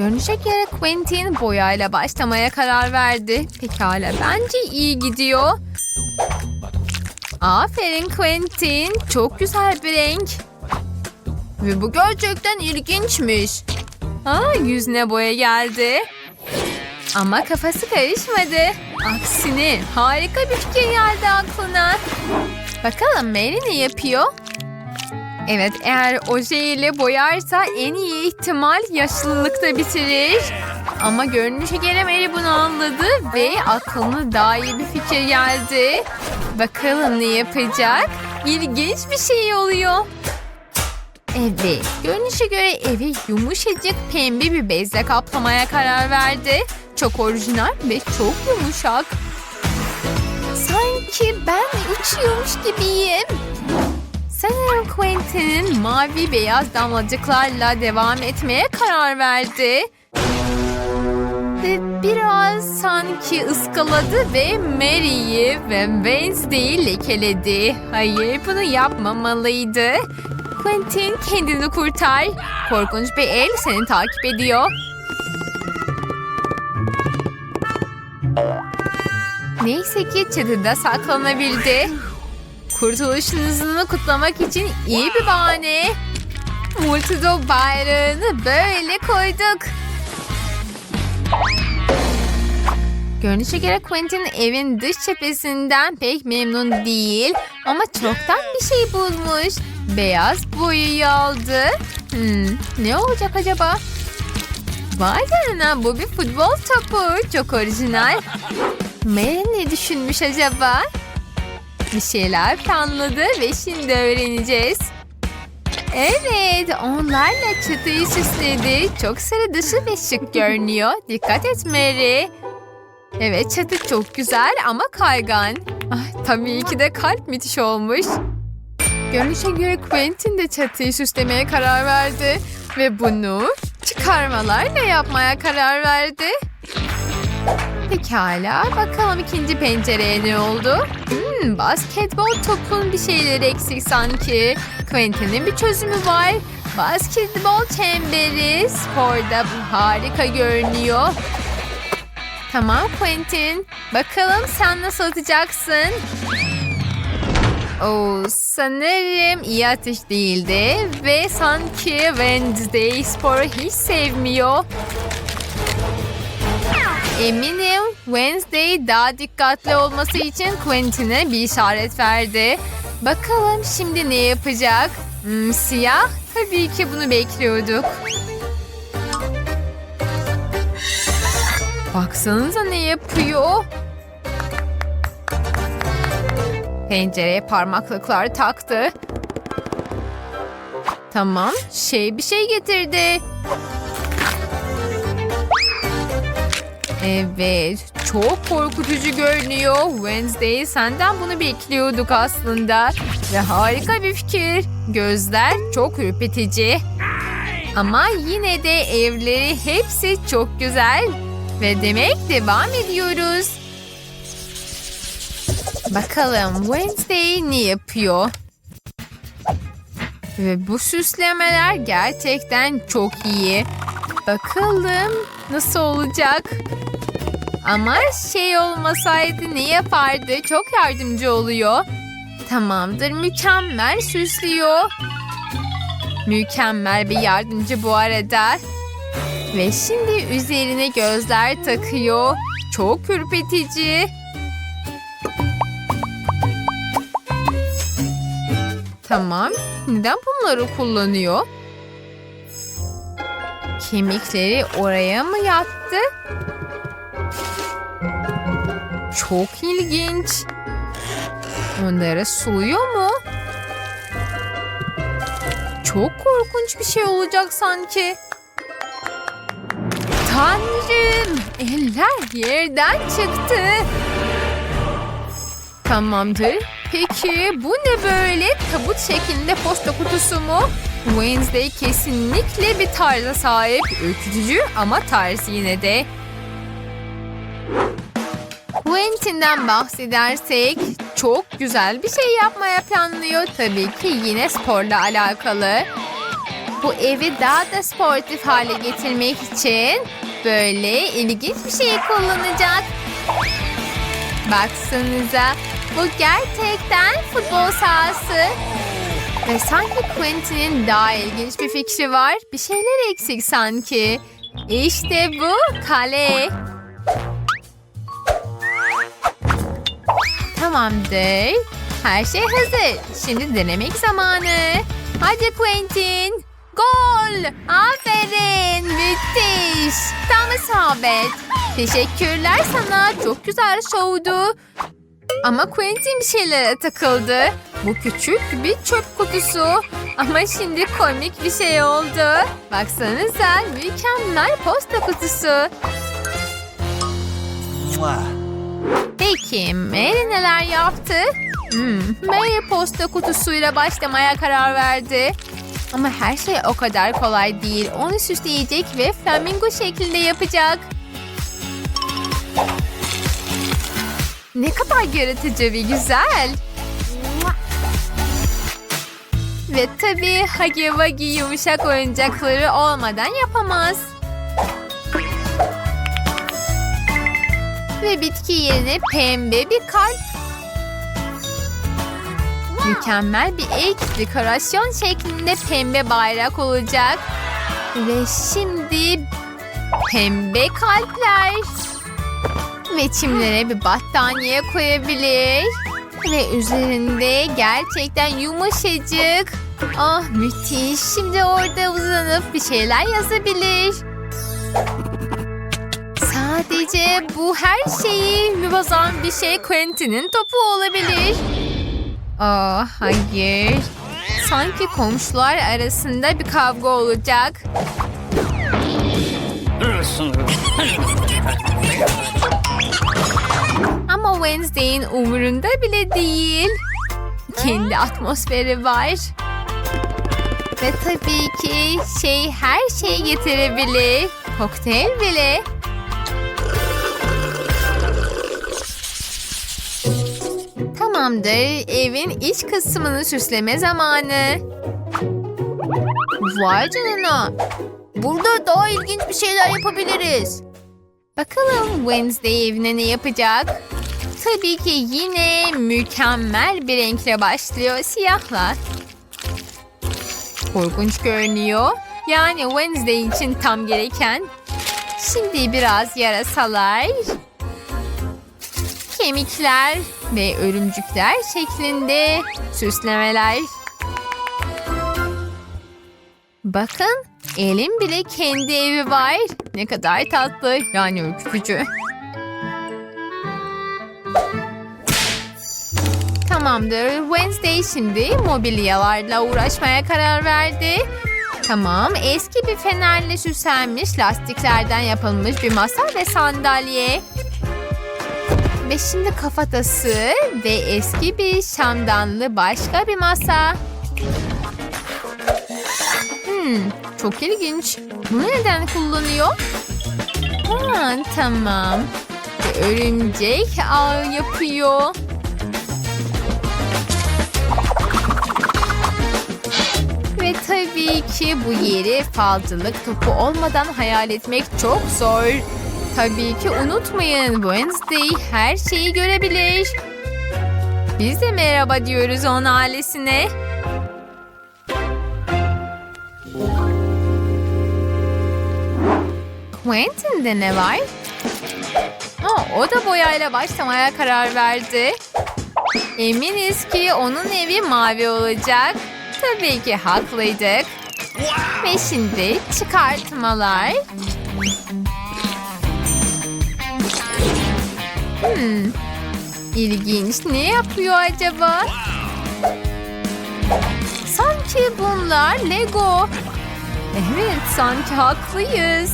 Görünüşe göre Quentin boyayla başlamaya karar verdi. Pekala bence iyi gidiyor. Aferin Quentin. Çok güzel bir renk. Ve bu gerçekten ilginçmiş. Aa, yüzüne boya geldi. Ama kafası karışmadı. Aksine harika bir fikir geldi aklına. Bakalım Mary ne yapıyor? Evet eğer oje ile boyarsa en iyi ihtimal yaşlılıkta bitirir. Ama görünüşe göre Mary bunu anladı ve aklına daha iyi bir fikir geldi. Bakalım ne yapacak? İlginç bir şey oluyor. Evet, görünüşe göre evi yumuşacık pembe bir bezle kaplamaya karar verdi. Çok orijinal ve çok yumuşak. Sanki ben uçuyormuş gibiyim. Sanırım Quentin'in mavi beyaz damlacıklarla devam etmeye karar verdi. Ve biraz sanki ıskaladı ve Mary'i ve Wednesday'i lekeledi. Hayır bunu yapmamalıydı. Quentin kendini kurtar. Korkunç bir el seni takip ediyor. Neyse ki çatıda saklanabildi. Kurtuluşunuzunu kutlamak için iyi bir bahane. Multido bayrağını böyle koyduk. Görünüşe göre Quentin evin dış cephesinden pek memnun değil. Ama çoktan bir şey bulmuş. Beyaz boyayı aldı. Hmm, ne olacak acaba? Vay canına bu bir futbol topu. Çok orijinal. Mary ne düşünmüş acaba? Bir şeyler planladı ve şimdi öğreneceğiz. Evet, onlarla çatıyı süsledi. Çok sıra dışı ve şık görünüyor. Dikkat et Mary. Evet, çatı çok güzel ama kaygan. Ay, tabii ki de kalp müthiş olmuş. Görünüşe göre Quentin de çatıyı süslemeye karar verdi. Ve bunu çıkarmalarla yapmaya karar verdi. Pekala. Bakalım ikinci pencereye ne oldu? Hmm, basketbol topun bir şeyleri eksik sanki. Quentin'in bir çözümü var. Basketbol çemberi. Sporda bu harika görünüyor. Tamam Quentin. Bakalım sen nasıl atacaksın? Oo, sanırım iyi atış değildi. Ve sanki Wednesday sporu hiç sevmiyor. Eminim Wednesday daha dikkatli olması için Quentin'e bir işaret verdi. Bakalım şimdi ne yapacak? Hmm, siyah? Tabii ki bunu bekliyorduk. Baksanıza ne yapıyor? Pencereye parmaklıklar taktı. Tamam, şey bir şey getirdi. Evet, çok korkutucu görünüyor. Wednesday senden bunu bekliyorduk aslında. Ve harika bir fikir. Gözler çok ürpetici. Ama yine de evleri hepsi çok güzel. Ve demek devam ediyoruz. Bakalım Wednesday ne yapıyor? Ve bu süslemeler gerçekten çok iyi. Bakalım nasıl olacak? Ama şey olmasaydı ne yapardı? Çok yardımcı oluyor. Tamamdır mükemmel süslüyor. Mükemmel bir yardımcı bu arada. Ve şimdi üzerine gözler takıyor. Çok ürpetici. Tamam. Neden bunları kullanıyor? Kemikleri oraya mı yattı? Çok ilginç. Onları suluyor mu? Çok korkunç bir şey olacak sanki. Tanrım! Eller yerden çıktı. Tamamdır. Peki bu ne böyle? Tabut şeklinde posta kutusu mu? Wednesday kesinlikle bir tarza sahip. Ürkütücü ama tarz yine de. Quentin'den bahsedersek çok güzel bir şey yapmaya planlıyor. Tabii ki yine sporla alakalı. Bu evi daha da sportif hale getirmek için böyle ilginç bir şey kullanacak. Baksanıza bu gerçekten futbol sahası. Ve sanki Quentin'in daha ilginç bir fikri var. Bir şeyler eksik sanki. İşte bu kale. Tamamdır. Her şey hazır. Şimdi denemek zamanı. Hadi Quentin. Gol. Aferin. Müthiş. Tam isabet. Teşekkürler sana. Çok güzel şovdu. Ama Quentin bir şeylere takıldı. Bu küçük bir çöp kutusu. Ama şimdi komik bir şey oldu. Baksanıza mükemmel posta kutusu. Peki Mary neler yaptı? Hmm, Mary posta kutusuyla başlamaya karar verdi. Ama her şey o kadar kolay değil. Onu süsleyecek ve flamingo şeklinde yapacak. Ne kadar yaratıcı ve güzel. Ve tabii Huggy Wuggy yumuşak oyuncakları olmadan yapamaz. Ve bitki yerine pembe bir kalp. Mükemmel bir ek dekorasyon şeklinde pembe bayrak olacak. Ve şimdi pembe kalpler. Ve çimlere bir battaniye koyabilir. Ve üzerinde gerçekten yumuşacık. Ah müthiş. Şimdi orada uzanıp bir şeyler yazabilir. Sadece bu her şeyi bozan bir şey Quentin'in topu olabilir. Aa hayır. Sanki komşular arasında bir kavga olacak. Ama Wednesday'in umurunda bile değil. Kendi atmosferi var. Ve tabii ki şey her şeyi getirebilir. Kokteyl bile. Tamamdır. Evin iç kısmını süsleme zamanı. Vay canına. Burada daha ilginç bir şeyler yapabiliriz. Bakalım Wednesday evine ne yapacak? Tabii ki yine mükemmel bir renkle başlıyor siyahla. Korkunç görünüyor. Yani Wednesday için tam gereken. Şimdi biraz yarasalar, kemikler ve örümcükler şeklinde süslemeler. Bakın Elin bile kendi evi var. Ne kadar tatlı yani ürkütücü. Tamamdır. Wednesday şimdi mobilyalarla uğraşmaya karar verdi. Tamam, eski bir fenerle süslenmiş lastiklerden yapılmış bir masa ve sandalye. Ve şimdi kafatası ve eski bir şamdanlı başka bir masa. Hmm, çok ilginç. Bunu neden kullanıyor? Ha, tamam. Örümcek ağ yapıyor. Ve tabii ki bu yeri falcılık topu olmadan hayal etmek çok zor. Tabii ki unutmayın Wednesday her şeyi görebilir. Biz de merhaba diyoruz onun ailesine. Quentin'de ne var? Aa, o da boyayla başlamaya karar verdi. Eminiz ki onun evi mavi olacak. Tabii ki haklıydık. Ve şimdi çıkartmalar. Hmm, ilginç. Ne yapıyor acaba? Sanki bunlar Lego. Evet, sanki haklıyız.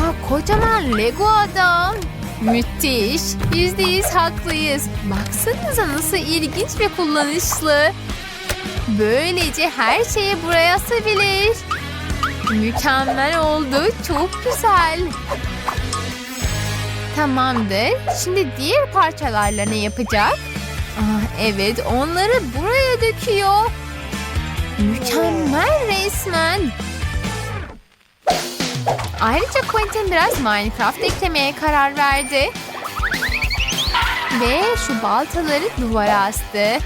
Ha, kocaman Lego adam. Müthiş. Yüzde yüz haklıyız. Baksanıza nasıl ilginç ve kullanışlı. Böylece her şeyi buraya asabilir. Mükemmel oldu. Çok güzel. Tamamdır. Şimdi diğer parçalarla ne yapacak? Aa, evet onları buraya döküyor. Mükemmel resmen. Ayrıca Quentin biraz Minecraft eklemeye karar verdi. Ve şu baltaları duvara astı.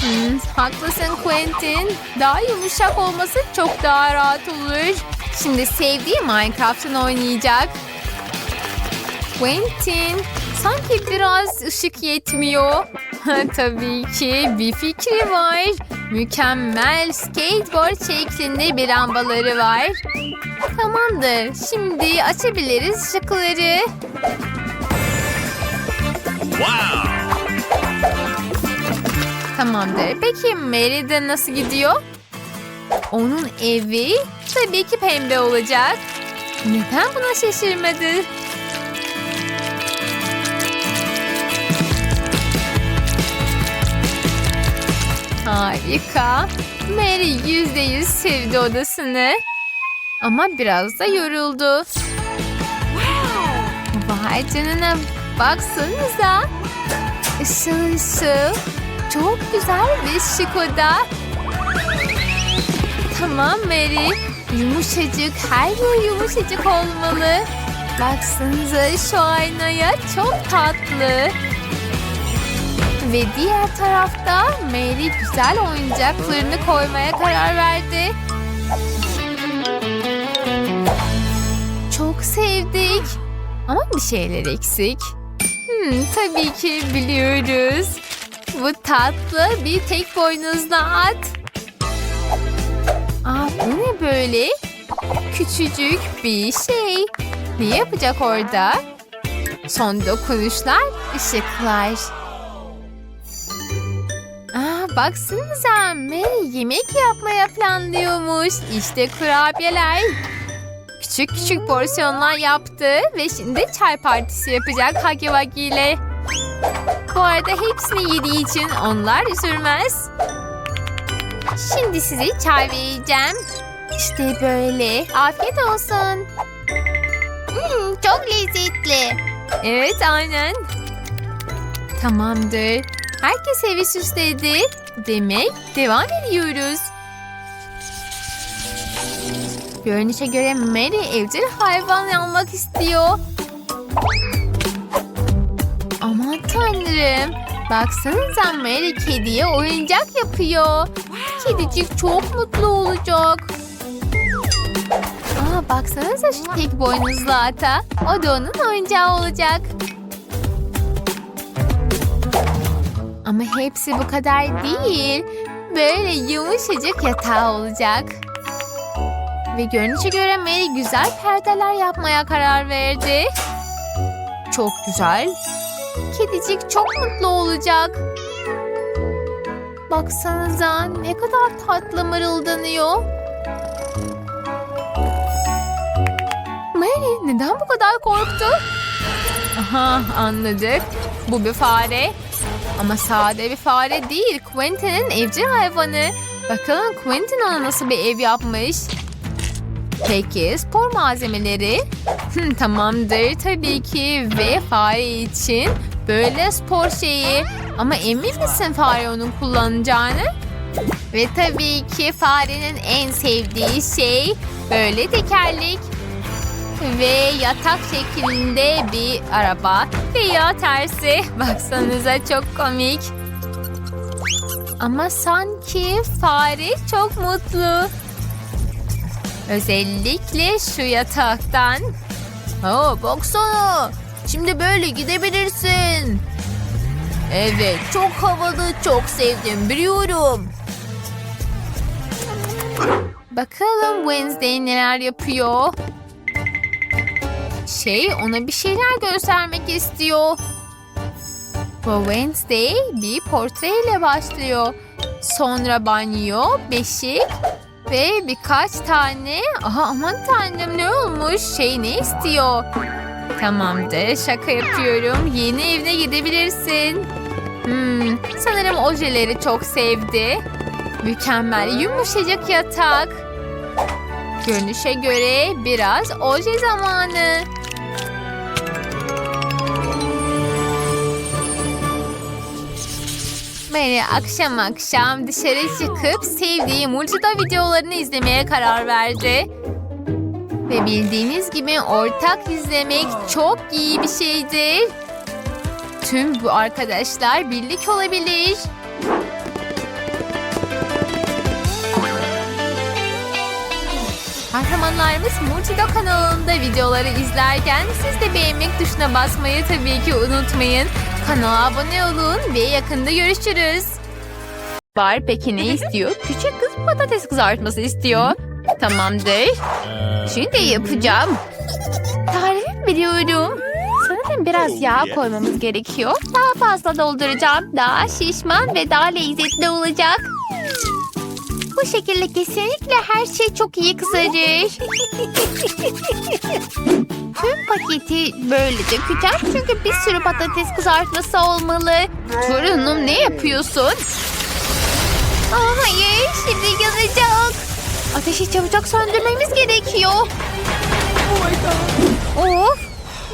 Hmm, haklısın Quentin. Daha yumuşak olması çok daha rahat olur. Şimdi sevdiği Minecraft'ın oynayacak. Quentin, sanki biraz ışık yetmiyor. Tabii ki bir fikri var. Mükemmel skateboard şeklinde bir lambaları var. Tamamdır. Şimdi açabiliriz ışıkları. Wow! Tamamdır. Peki Mary'de nasıl gidiyor? Onun evi tabii ki pembe olacak. Neden buna şaşırmadı? Harika. Mary yüzde yüz sevdi odasını. Ama biraz da yoruldu. Vay canına baksanıza. Işıl ışıl. Çok güzel bir şık oda. Tamam Mary. Yumuşacık, her yer yumuşacık olmalı. Baksanıza şu aynaya çok tatlı. Ve diğer tarafta Mary güzel oyuncaklarını koymaya karar verdi. Çok sevdik. Ama bir şeyler eksik. Hmm, tabii ki biliyoruz. Bu tatlı bir tek boynuzlu at. Aa, bu ne böyle? Küçücük bir şey. Ne yapacak orada? Son dokunuşlar, ışıklar. Baksanıza Mary yemek yapmaya planlıyormuş. İşte kurabiyeler. Küçük küçük porsiyonlar yaptı ve şimdi çay partisi yapacak Hagi ile. Bu arada hepsini yediği için onlar üzülmez. Şimdi size çay vereceğim. İşte böyle. Afiyet olsun. Hmm, çok lezzetli. Evet aynen. Tamamdır. Herkes evi süsledi. Demek devam ediyoruz. Görünüşe göre Mary evcil hayvan almak istiyor. Aman tanrım. Baksanıza Mary kediye oyuncak yapıyor. Kedicik çok mutlu olacak. Aa, baksanıza şu tek boynuzlu ata. O da onun oyuncağı olacak. Ama hepsi bu kadar değil. Böyle yumuşacık yatağı olacak. Ve görünüşe göre Mary güzel perdeler yapmaya karar verdi. Çok güzel. Kedicik çok mutlu olacak. Baksanıza ne kadar tatlı mırıldanıyor. Mary neden bu kadar korktu? Aha anladık. Bu bir fare. Ama sade bir fare değil. Quentin'in evcil hayvanı. Bakalım Quentin ona nasıl bir ev yapmış. Peki spor malzemeleri? Tamamdır tabii ki ve fare için böyle spor şeyi. Ama emin misin fare onu kullanacağını? Ve tabii ki farenin en sevdiği şey böyle tekerlek ve yatak şeklinde bir araba veya tersi. Baksanıza çok komik. Ama sanki fare çok mutlu. Özellikle şu yataktan. Ha baksana. Şimdi böyle gidebilirsin. Evet çok havalı çok sevdim biliyorum. Bakalım Wednesday neler yapıyor. Şey ona bir şeyler göstermek istiyor. Bu Wednesday bir portreyle başlıyor. Sonra banyo, beşik ve birkaç tane... Aha aman tanrım ne olmuş? Şey ne istiyor? Tamamdır şaka yapıyorum. Yeni evine gidebilirsin. Hmm, sanırım ojeleri çok sevdi. Mükemmel yumuşacık yatak. Görünüşe göre biraz oje zamanı. Böyle akşam akşam dışarı çıkıp sevdiği multida videolarını izlemeye karar verdi. Ve bildiğiniz gibi ortak izlemek çok iyi bir şeydir. Tüm bu arkadaşlar birlik olabilir. Kahramanlarımız Multido kanalında videoları izlerken siz de beğenmek tuşuna basmayı tabii ki unutmayın. Kanala abone olun ve yakında görüşürüz. Var peki ne istiyor? Küçük kız patates kızartması istiyor. Tamamdır. Şimdi yapacağım. Tarifimi biliyorum. Sanırım biraz yağ koymamız gerekiyor. Daha fazla dolduracağım. Daha şişman ve daha lezzetli olacak. Bu şekilde kesinlikle her şey çok iyi kızarır. Tüm paketi böyle dökeceğim çünkü bir sürü patates kızartması olmalı. Torunum ne yapıyorsun? Aa, hayır şimdi yanacak. Ateşi çabucak söndürmemiz gerekiyor. Of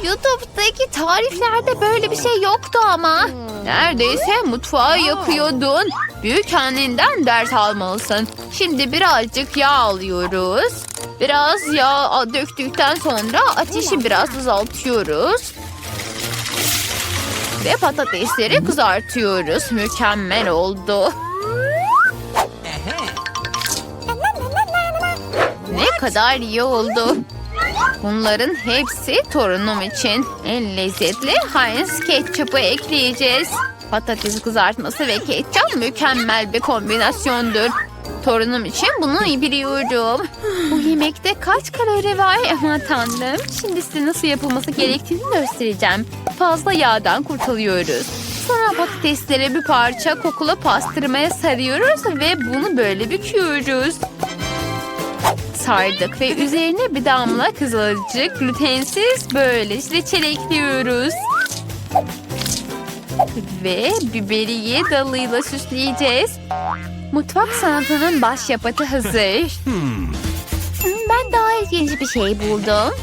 YouTube'daki tariflerde böyle bir şey yoktu ama. Neredeyse mutfağı yakıyordun. Büyük annenden ders almalısın. Şimdi birazcık yağ alıyoruz. Biraz yağ döktükten sonra ateşi biraz azaltıyoruz. Ve patatesleri kızartıyoruz. Mükemmel oldu. Ne kadar iyi oldu. Bunların hepsi torunum için. En lezzetli Heinz ketçapı ekleyeceğiz. Patates kızartması ve ketçap mükemmel bir kombinasyondur. Torunum için bunu biliyorum. Bu yemekte kaç kalori var aman tanrım. Şimdi size nasıl yapılması gerektiğini göstereceğim. Fazla yağdan kurtuluyoruz. Sonra patatesleri bir parça kokulu pastırmaya sarıyoruz ve bunu böyle büküyoruz sardık ve üzerine bir damla kızılcık glutensiz böylece çelekliyoruz. Ve biberiye dalıyla süsleyeceğiz. Mutfak sanatının başyapıtı hazır. Hmm, Ben daha ilginç bir şey buldum.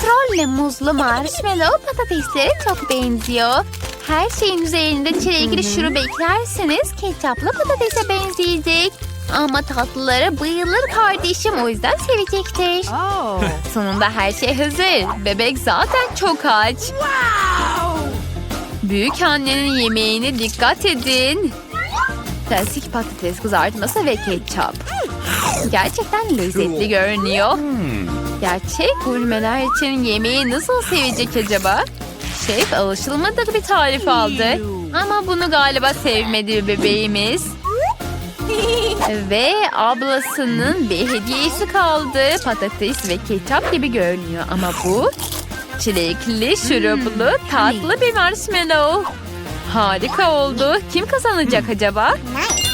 Trolle muzlu marshmallow patateslere çok benziyor. Her şeyin üzerinde çilekli şurup eklerseniz ketçaplı patatese benzeyecek. Ama tatlılara bayılır kardeşim o yüzden sevecektir. Sonunda her şey hazır. Bebek zaten çok aç. Büyük annenin yemeğine dikkat edin. Klasik patates kızartması ve ketçap. Gerçekten lezzetli görünüyor. Gerçek gurmeler için yemeği nasıl sevecek acaba? Şef alışılmadık bir tarif aldı. Ama bunu galiba sevmedi bebeğimiz. Ve ablasının bir hediyesi kaldı. Patates ve ketçap gibi görünüyor ama bu çilekli şuruplu tatlı bir marshmallow. Harika oldu. Kim kazanacak acaba?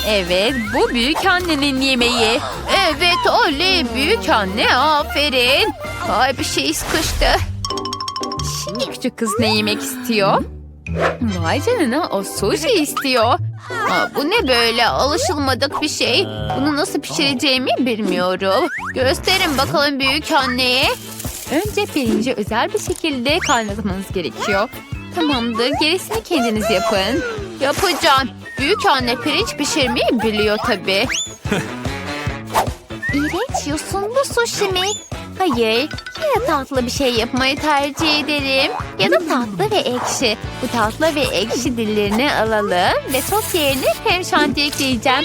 Evet, bu büyük annenin yemeği. Evet, oley büyük anne aferin. Ay bir şey sıkıştı. Şimdi küçük kız ne yemek istiyor? Vay canına o sushi istiyor. Aa, bu ne böyle alışılmadık bir şey. Bunu nasıl pişireceğimi bilmiyorum. Gösterin bakalım büyük anneye. Önce pirinci özel bir şekilde kaynatmanız gerekiyor. Tamamdır gerisini kendiniz yapın. Yapacağım. Büyük anne pirinç pişirmeyi biliyor tabii. İğrenç yosunlu sushi mi? Hayır. Yine tatlı bir şey yapmayı tercih ederim. Ya da tatlı ve ekşi. Bu tatlı ve ekşi dillerini alalım. Ve sos yerine krem şanti ekleyeceğim.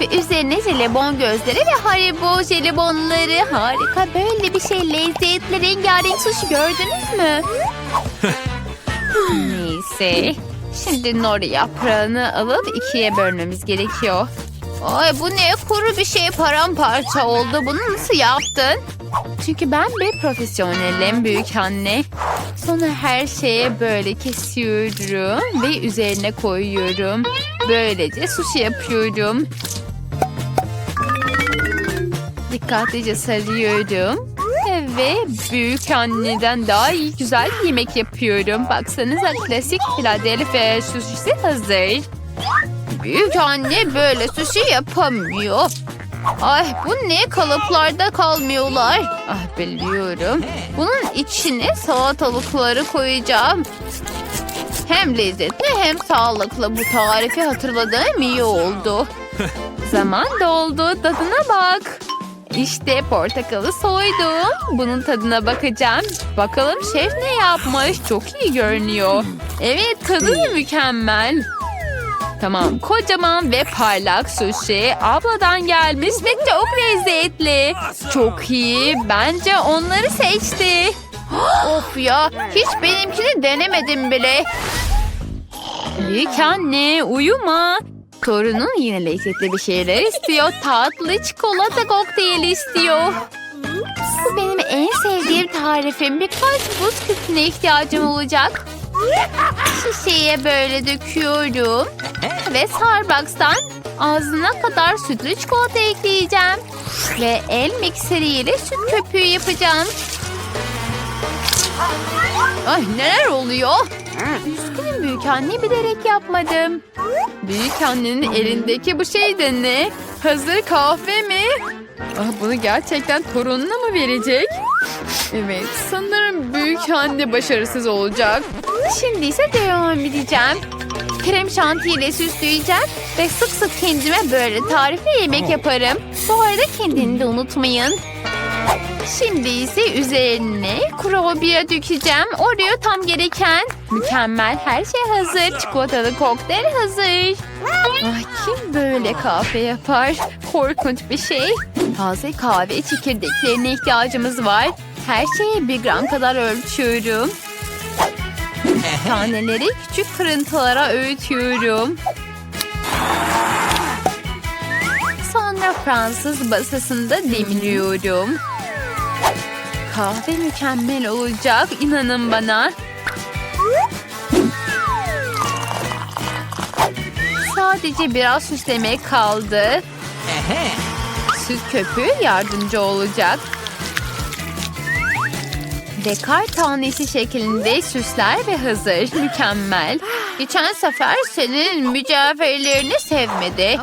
Ve üzerine jelibon gözleri ve haribo jelibonları. Harika böyle bir şey. Lezzetli rengarenk sushi gördünüz mü? Neyse. Şimdi nori yaprağını alıp ikiye bölmemiz gerekiyor. Ay bu ne kuru bir şey paramparça oldu. Bunu nasıl yaptın? Çünkü ben bir profesyonelim büyük anne. Sonra her şeye böyle kesiyorum ve üzerine koyuyorum. Böylece sushi yapıyorum. Dikkatlice sarıyorum. Ve büyük anneden daha iyi güzel yemek yapıyorum. Baksanıza klasik Philadelphia sushisi hazır. Büyük anne böyle sushi yapamıyor. Ay bu ne kalıplarda kalmıyorlar. Ah biliyorum. Bunun içine salatalıkları koyacağım. Hem lezzetli hem sağlıklı. Bu tarifi hatırladığım iyi oldu. Zaman doldu. Tadına bak. İşte portakalı soydum. Bunun tadına bakacağım. Bakalım şef ne yapmış. Çok iyi görünüyor. Evet tadı da mükemmel. Tamam kocaman ve parlak sushi abladan gelmiş ve çok lezzetli. Çok iyi. Bence onları seçti. of ya hiç benimkini denemedim bile. Büyük anne uyuma. Torunun yine lezzetli bir şeyler istiyor. Tatlı çikolata kokteyli istiyor. Bu benim en sevdiğim tarifim. Birkaç buz küpüne ihtiyacım olacak. Şişeye böyle döküyorum. Ve Starbucks'tan ağzına kadar sütlü çikolata ekleyeceğim. Ve el mikseriyle süt köpüğü yapacağım. Ay neler oluyor? Üzgünüm büyük anne bilerek yapmadım. Büyük annenin elindeki bu şey de ne? Hazır kahve mi? Ah, bunu gerçekten torununa mı verecek? Evet sanırım büyük anne başarısız olacak. Şimdi ise devam edeceğim. Krem şantiyle süsleyeceğim ve sık sık kendime böyle tarifli yemek yaparım. Bu arada kendini de unutmayın. Şimdi ise üzerine kurabiye dökeceğim. Oraya tam gereken. Mükemmel her şey hazır. Çikolatalı kokteyl hazır. Ay, kim böyle kahve yapar? Korkunç bir şey. Taze kahve çekirdeklerine ihtiyacımız var. Her şeyi bir gram kadar ölçüyorum. Taneleri küçük kırıntılara öğütüyorum. Sonra Fransız basasında demliyorum. Kahve mükemmel olacak. inanın bana. Sadece biraz süslemek kaldı. Süt köpüğü yardımcı olacak. Ve kar tanesi şeklinde süsler ve hazır. Mükemmel. Geçen sefer senin mücevherlerini sevmedi.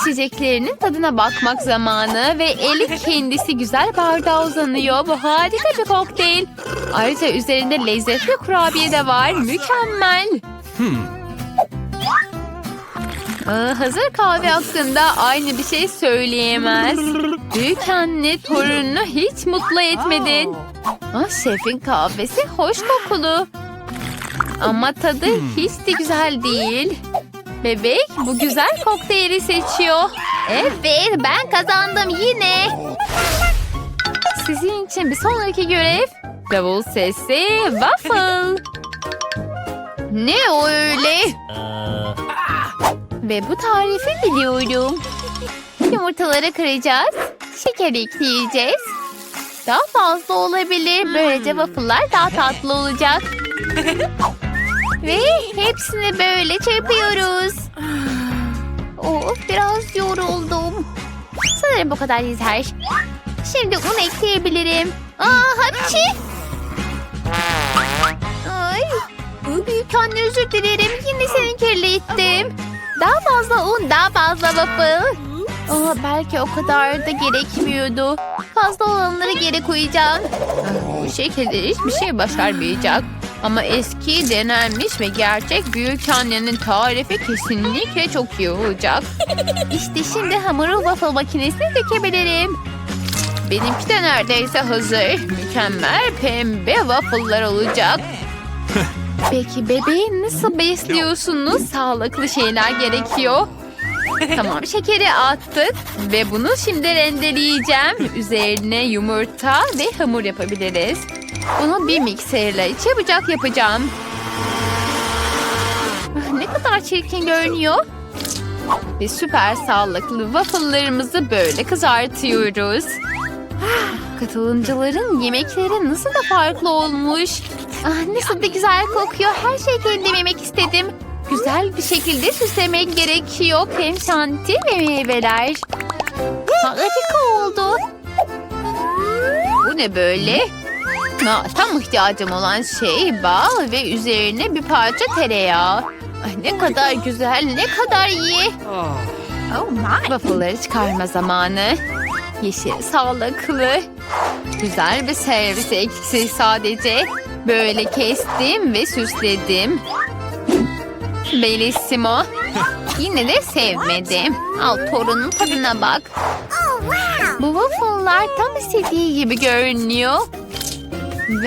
İçeceklerinin tadına bakmak zamanı ve eli kendisi güzel bardağa uzanıyor. Bu harika bir kokteyl. Ayrıca üzerinde lezzetli kurabiye de var. Mükemmel. Aa, hazır kahve hakkında aynı bir şey söyleyemez. Büyük anne torununu hiç mutlu etmedin. Ah, şefin kahvesi hoş kokulu. Ama tadı hiç de güzel değil. Bebek bu güzel kokteyli seçiyor. Evet ben kazandım yine. Sizin için bir sonraki görev. Davul sesi waffle. Ne o öyle? Ve bu tarifi biliyorum. Yumurtaları kıracağız. Şeker ekleyeceğiz. Daha fazla olabilir. Böylece waffle'lar daha tatlı olacak. Ve hepsini böyle çırpıyoruz. Oh, biraz yoruldum. Sanırım bu kadar yeter. Şimdi un ekleyebilirim. Aa, hapçı. Ay, büyük anne özür dilerim. Yine seni kirlettim. Daha fazla un, daha fazla waffle. Aa, belki o kadar da gerekmiyordu. Fazla olanları geri koyacağım. Bu şekilde hiçbir şey başarmayacak. Ama eski, denenmiş ve gerçek büyük annenin tarifi kesinlikle çok iyi olacak. İşte şimdi hamuru waffle makinesine dökebilirim. Benimki de neredeyse hazır. Mükemmel pembe waffle'lar olacak. Peki bebeği nasıl besliyorsunuz? Sağlıklı şeyler gerekiyor. Tamam şekeri attık ve bunu şimdi rendeleyeceğim. Üzerine yumurta ve hamur yapabiliriz. Bunu bir mikserle çabucak yapacağım. Ah, Ne kadar çirkin görünüyor. Ve süper sağlıklı waffle'larımızı böyle kızartıyoruz. Ah, Katılımcıların yemekleri nasıl da farklı olmuş. Ah, nasıl da güzel kokuyor. Her şey kendim yemek istedim. Güzel bir şekilde süslemek gerekiyor. Krem şanti ve meyveler. Harika oldu. Bu ne böyle? Ha, tam ihtiyacım olan şey bal ve üzerine bir parça tereyağı. Ay, ne kadar güzel, ne kadar iyi. Oh my. Çıkarma zamanı. Yeşil, sağlıklı. Güzel bir servis eksik sadece. Böyle kestim ve süsledim. Bellissimo. Yine de sevmedim. Al torunun tadına bak. Bu waffle'lar tam istediği gibi görünüyor.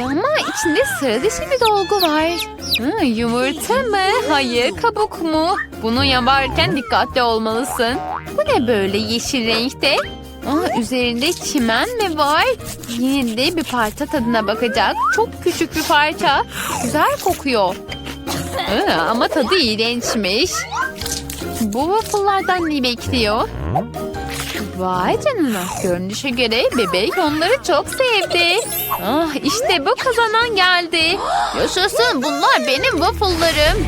Ama içinde sıra dışı bir dolgu var. Ha, yumurta mı? Hayır, kabuk mu? Bunu yaparken dikkatli olmalısın. Bu ne böyle yeşil renkte? Aa, üzerinde çimen mi var? Yine de bir parça tadına bakacak. Çok küçük bir parça. Güzel kokuyor. Aa, ama tadı iğrençmiş. Bu waffle'lardan ne bekliyor? Vay canına. Görünüşe göre bebek onları çok sevdi. Ah işte bu kazanan geldi. Yaşasın bunlar benim waffle'larım.